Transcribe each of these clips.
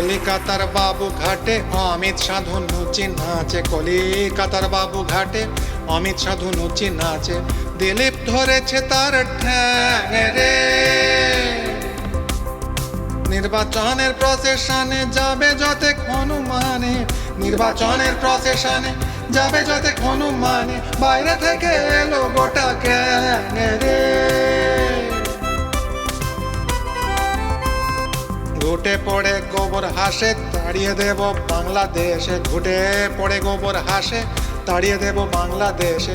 কলিকাতার বাবু ঘাটে, অমিত সাধু নুচি নাচে। কলিকাতার বাবু ঘাটে, অমিত সাধু নুচি নাচে। দিলীপ ধরেছে তার রে। নির্বাচনের প্রসেশনে যাবে যতে হনুমানে নির্বাচনের প্রসেশনে যাবে যতে হনুমানে বাইরে থেকে এলো গোটা গ্যাং হাসে, তাড়িয়ে দেব বাংলাদেশে। ঘুটে পড়ে গোবর হাসে, তাড়িয়ে দেব বাংলাদেশে।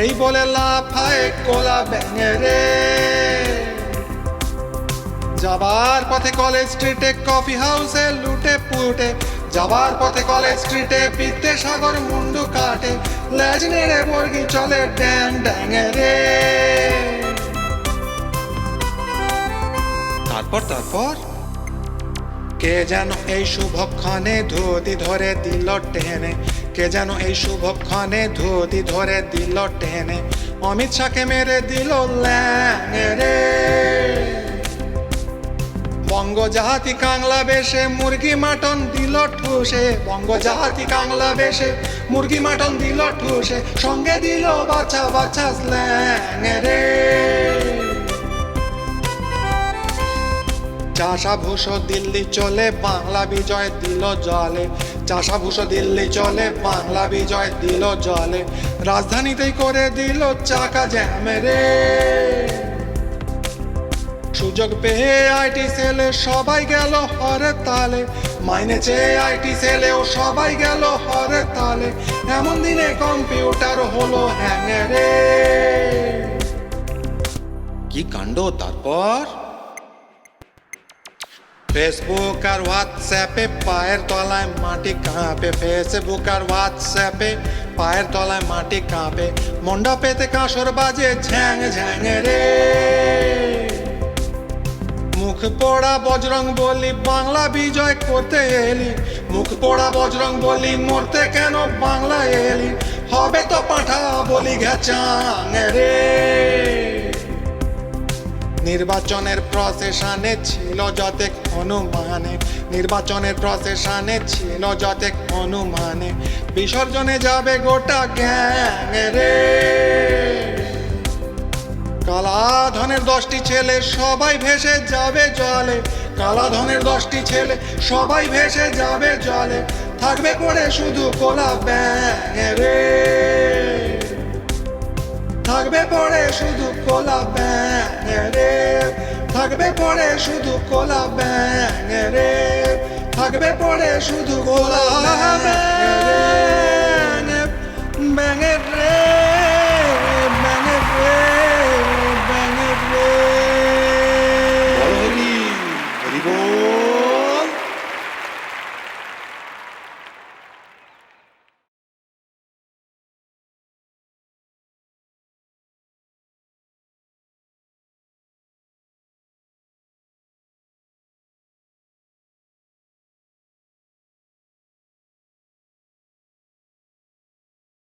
এই বলে লাফায় কোলা ব্যাঙে রে। যাবার পথে কলেজ স্ট্রিটে কফি হাউসে লুটে পুটে। যাবার পথে কলেজ স্ট্রিটে বিদ্যাসাগর মুন্ডু কাটে। লেজ নেড়ে বর্গি চলে ড্যাং ড্যাং রে। তারপর তারপর? কে যেন এই শুভক্ষণে ধুতি ধরে দিল টেনে। কে যেন এই শুভক্ষণে ধুতি ধরে দিল টেনে। অমিত শাহকে মেরে দিল রে বঙ্গ জাহাতি কাংলা বেশে মুরগি মাটন দিল ঠুসে। বঙ্গ জাহাতি কাংলা বেশে মুরগি মাটন দিল ঠুসে। সঙ্গে দিল বাচ্চা বাচ্চা স্ল্যাং রে চাষা ভূষো দিল্লি চলে, বাংলা বিজয় দিল জলে। চাষা ভূষো দিল্লি চলে, বাংলা বিজয় দিল জলে। রাজধানীতেই করে দিল চাকা জ্যাম রে। সুযোগ পেয়ে আইটি সেলে সবাই গেল হরে তালে। মাইনে চেয়ে আইটি সেলেও সবাই গেল হরে তালে। এমন দিনে কম্পিউটার হলো হ্যাং রে কি কাণ্ড তারপর? ফেসবুক আর হোয়াটসঅ্যাপে পায়ের তলায় মাটি কাঁপে। ফেসবুক আর হোয়াটসঅ্যাপে পায়ের তলায় মাটি কাঁপে। মণ্ডপেতে কাঁসর বাজে, ঝ্যাং ঝ্যাং রে। মুখ পোড়া বজরং বলি, বাংলা বিজয় করতে এলি। মুখ পোড়া বজরং বলি, মরতে কেন বাংলা এলি? হবে তো পাঠা বলি ঘেচাং রে। নির্বাচনের প্রসেশনে ছিল যতে হনুমানে নির্বাচনের প্রসেশনে ছিল যতে হনুমানে বিসর্জনে যাবে গোটা গ্যাং রে। কালাধনের দশটি ছেলে সবাই ভেসে যাবে জলে। কালাধনের দশটি ছেলে সবাই ভেসে যাবে জলে। থাকবে পড়ে শুধু কোলা ব্যাং রে। থাকবে পরে শুধু কোলা ব্যাঙে থাকবে পরে শুধু কোলা ব্যাঙে থাকবে পরে শুধু কোলা ব্যাঙে ব্যাঙের রে